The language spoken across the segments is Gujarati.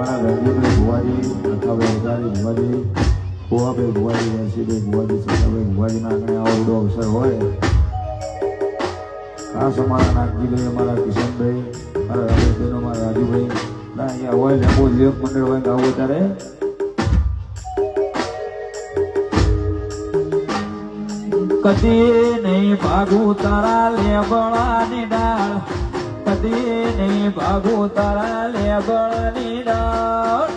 અમારા રંજીભાઈ ભુવાજી રખાભાઈ અગારી ભુવાજી ભુવાભાઈ ભુવાજી વંશીભાઈ ભુવાજી સતાભાઈ ભુવાજીના આંગણે આવો બધો અવસર હોય. ખાસ અમારા નાગજીભાઈ, અમારા કિશનભાઈ મારા રમેશભાઈનો અમારા રાજુભાઈ અહીંયા હોય લેમ્બો લેપ મંડળ હોય ગાવું ત્યારે કદી નહીં ભાગું તારા લેબળાની ડાળ. કદી નહીં ભાગું તારા લેબળાની ડાળ.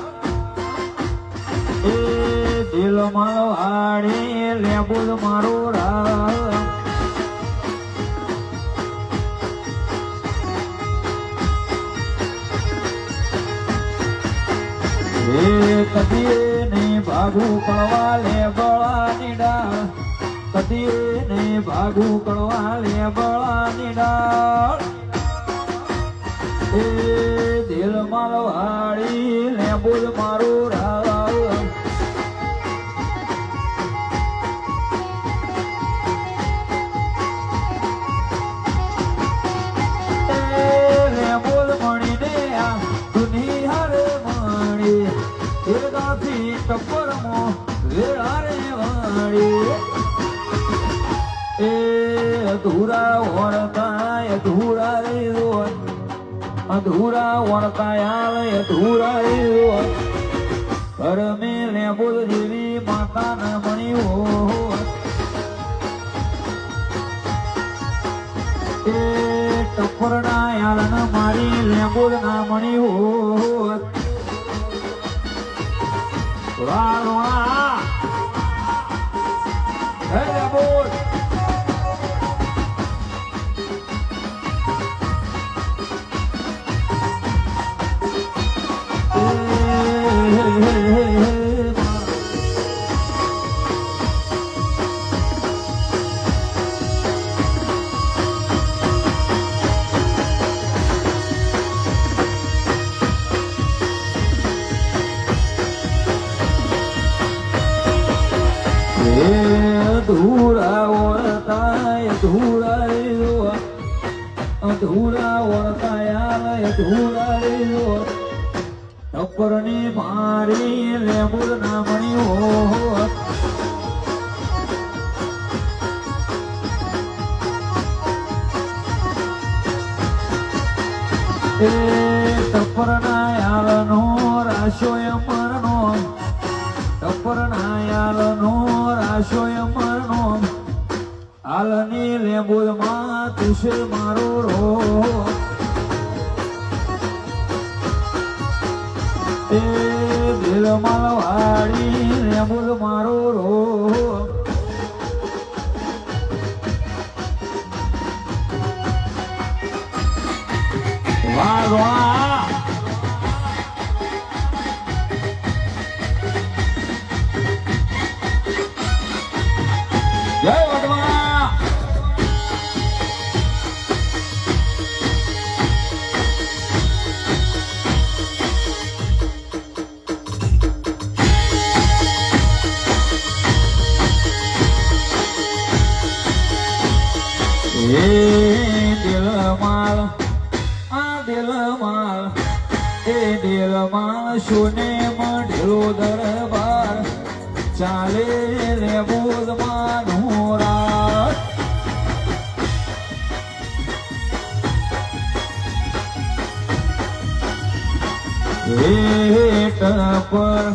એ દિલ મારો હાડી લેબુલ મારું રાળ. એ કદી નહીં ભાગું કળવા બળા ડાળ. કદી નહીં ભાગુ કળવા લેબળાની ડાળ. એ દિલ મારો હાડી લેબુલ મારું રાળ લેબુલ મણીને આ દુનિયા રે એ ગાથી ટપ્પરમો વેળા અધૂરા વણતા આવે, અધૂરા કરમે લેબુલ જેવી માતા ન મણી એ ટપરના યાલન મારી લેબુલ ના મણી હો વાહ અધૂરા ઓળતા અધૂરા રે અધૂરા ઓળતા યાર અધૂરા રે ટપરની મારી લેબુલ ના હો એ ટપરના યાલનો રાશો અમરનો ટપરના યાલનો રાશો અમરનો હાલની લેબુલમાં તુષે મારો રો એ દિલ માલવાડી લેબુલ મારો રો. વાહ. માલ મળ્યો દરબાર. ચાલે રે બોલ માનોરા એટ પર,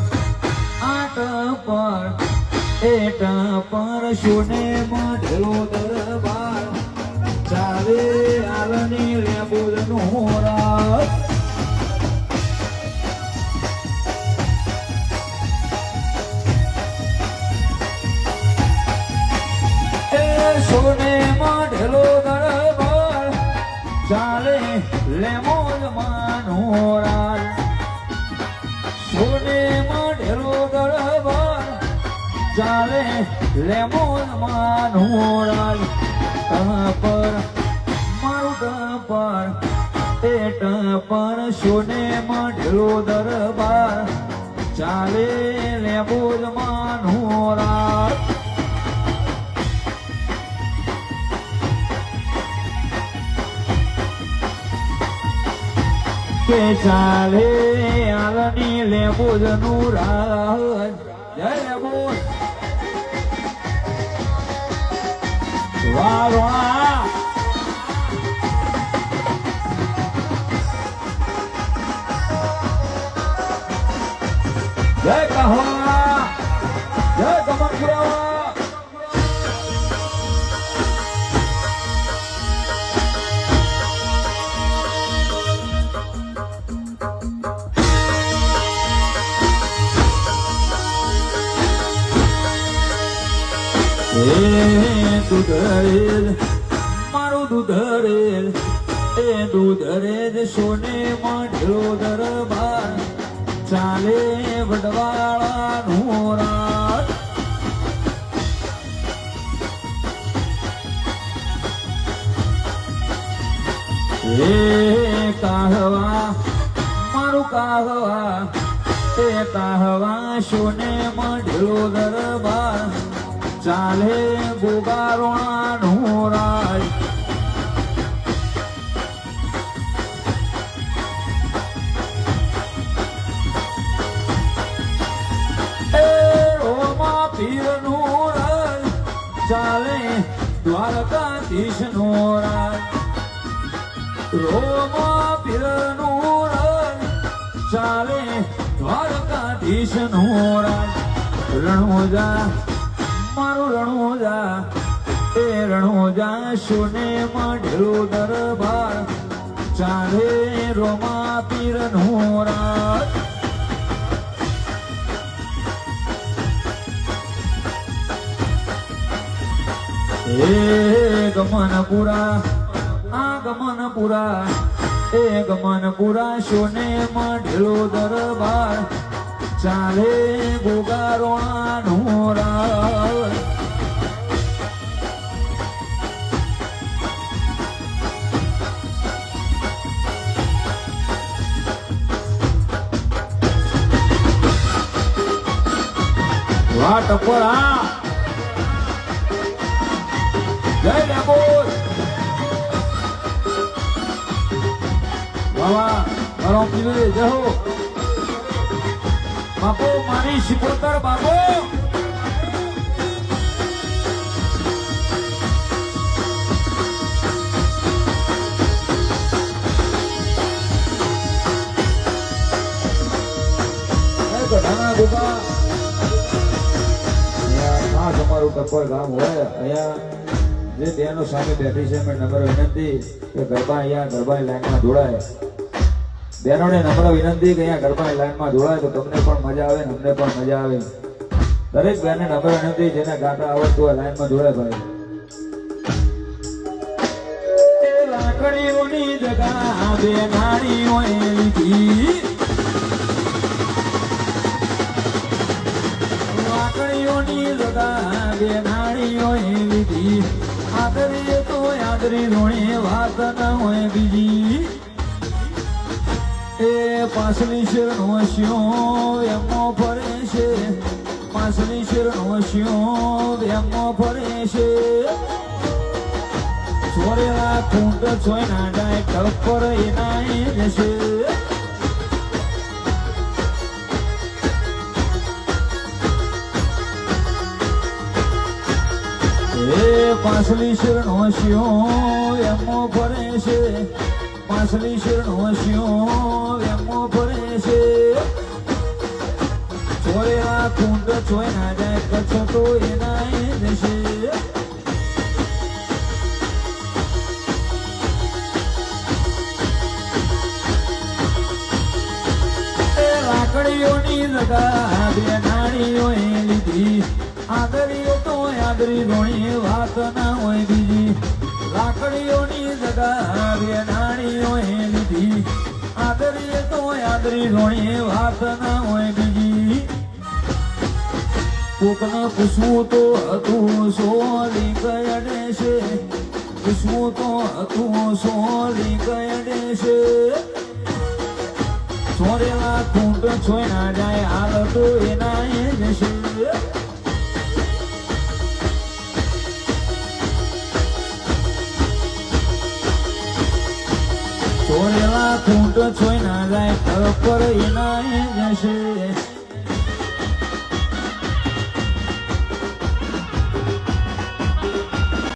આટ પર, એટ પર શુને મળ્યો દરબાર. ચાલે સોને માઢેલો દરબાર, ચાલે લેમોજ માનોરાલ સોને માઢેલો દરબાર, ચાલે લેમોજ માનોરાલ પર મારું પર એટ પર સોને માઢેલો દરબાર, ચાલે લેમોજ માનોરાલ કે ચાલે? આલની બોજનું રાજ જય બોલ વાહ વાહ. જય કહવા દૂધ મારું દૂધ હરેલ એ દૂધ હરેલ સોને માંડ્યો દરબાર. ચાલે વડવાળાનું રાત એ કાહવા, મારું કાહવા, એ કાહવા સોને માંડ્યો દરબાર. ચાલે એ રોમા પીરનું રાજ ચાલે દ્વારકાધીશનું રાજ રોમા પીરનું રાજ ચાલે દ્વારકાધીશનું રાજ રણોજા રણોજા, એ રણુજા શુને માંડેલો દરબાર ચાલે રોમા પીરનું રાત. એ ગમનપુરા, આ ગમનપુરા, એ ગમનપુરા શોને મઢેલો દરબાર ચાલે ગોગારોણાનું રાજ વાહ હા. જય ડાકોર બાબા મારો પીવે જહો હો. બાપુ મારી શિકોતર બાપુ. ટપ્પર ગામ હોય, અહીંયા જે બહેનો સામે બેઠી છે મેં નંબર વિનંતી કે ગરબા અહીંયા ગરબાની લાઈનમાં જોડાય. બહેનોને નમ્ર વિનંતી કે અહીંયા ગરબાની લાઈનમાં જોડાય તો તમને પણ મજા આવે ને અમને પણ મજા આવે. દરેક બહેનને નમ્ર વિનંતી, જેને ગાતા આવડતું હોય લાઈનમાં જોડાય ભાઈ. લાકડીઓની જગા, બે નાળીઓએ લીધી જગા નાણીઓ લીધી આદરી તો આદરી રોણી વાત ન હોય બીજી. એ પાછલી શિયો એમો ફરે છે. પાછલી શેરનો શિયો એમો ફરે છે. છોરેલા કુંડ છોઈ ના ડાય ટપ્પર એના એ જશે એ પાછલી શરણો શિયો, એમો ફરે છે. પાછલી શરણો શિયો, એમો ફરે છે. છોરેલા કુંડ છોઈ ના જાય કચ્છ તો એના એ લાકડીઓની લગા બે નાળીઓએ લીધી. આદરીઓ તો આદરી રોણી વાત ના હોય બીજી. લાકડીઓની જગા નાણી હોય લીધી. આદરીએ તો આદરી રોણી વાત ના હોય બીજી. કોકને પૂછવું તો હતું સોલી કયડે છે? પૂછવું તો હતું સોલી કયડે છે? છોરેલા ખૂંટ છોય ના જાય, હાલ તો એના એ જશે ખૂંટ છોઈ ના જાય પર એના જશે